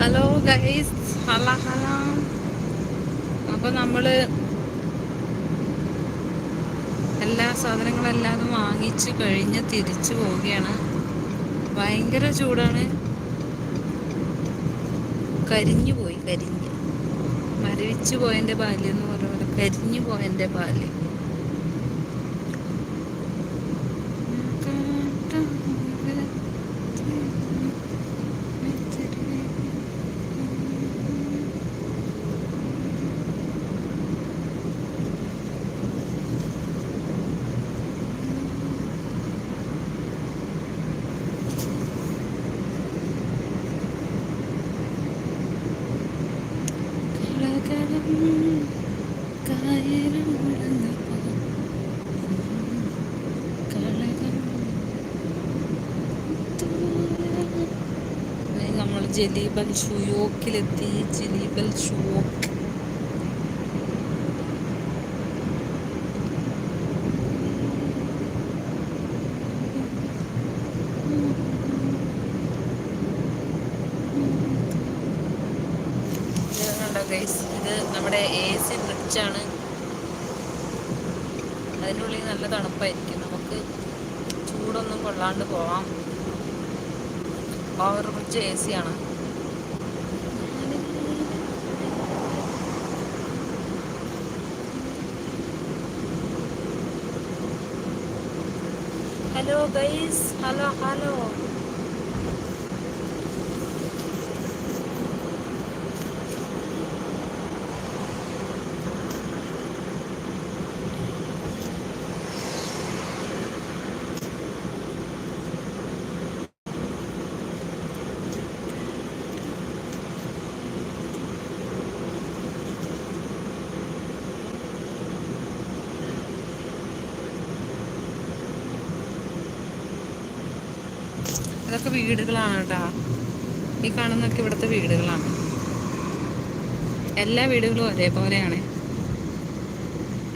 Hello guys Hala Hala അപ്പൊ നമ്മൾ എല്ലാ സാധനങ്ങളെല്ലാതും വാങ്ങിച്ച് കഴിഞ്ഞ് തിരിച്ചു പോവുകയാണ്. ഭയങ്കര ചൂടാണ്. കരിഞ്ഞു പോയി കരിഞ്ഞ്. മരവിച്ചു പോയന്റെ ബാല്യന്ന് പറഞ്ഞ പോലെ കരിഞ്ഞു പോയന്റെ ബാല്യം നമ്മൾ ജലീബൽ ഷുയോക്കിലെത്തി ജലീബൽ ഷുയോക്ക് ഇത് കണ്ടോ ഗൈസ് ഇത് നമ്മുടെ എ സി ബ്രിഡ്ജാണ് അതിന്റെ ഉള്ളിൽ നല്ല തണുപ്പായിരിക്കും. നമുക്ക് ചൂടൊന്നും കൊള്ളാണ്ട് പോവാം. ഓവർ ബ്രിഡ്ജ് എ സി ആണ്. ഹലോ ഗൈസ് ഹലോ ഹലോ ഇതൊക്കെ വീടുകളാണ് കേട്ടോ ഈ കാണുന്നൊക്കെ ഇവിടുത്തെ വീടുകളാണ്. എല്ലാ വീടുകളും ഒരേപോലെയാണ്.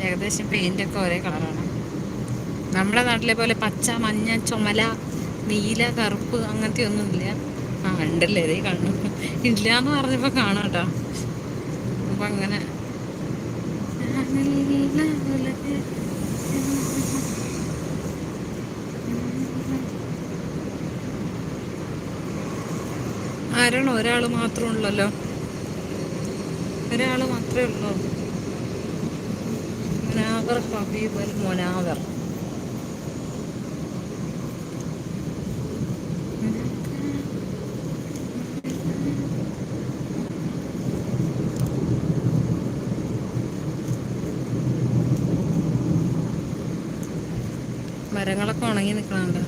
ഏകദേശം പെയിന്റ് ഒക്കെ ഒരേ കളറാണ്. നമ്മുടെ നാട്ടിലെ പോലെ പച്ച മഞ്ഞ ചുമല നീല കറുപ്പ് അങ്ങനത്തെ ഒന്നും ഇല്ല ആ ഉണ്ടല്ലേ? ഇതേ കാണുന്നു. ഇല്ല എന്ന് പറഞ്ഞപ്പോൾ കാണാം കേട്ടോ അപ്പൊ അങ്ങനെ ആരാണ് ഒരാൾ മാത്രമേ ഉള്ളല്ലോ ഒരാൾ മാത്രമേ ഉള്ളൂ. മുനാവർ ഹബീബ് അൽ മുനാവർ. മരങ്ങളൊക്കെ ഉണങ്ങി നിൽക്കണുണ്ട്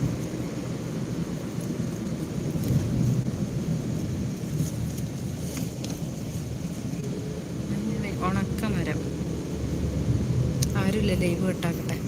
ആരുമില്ല ലൈവ് കെട്ടാക്കട്ടെ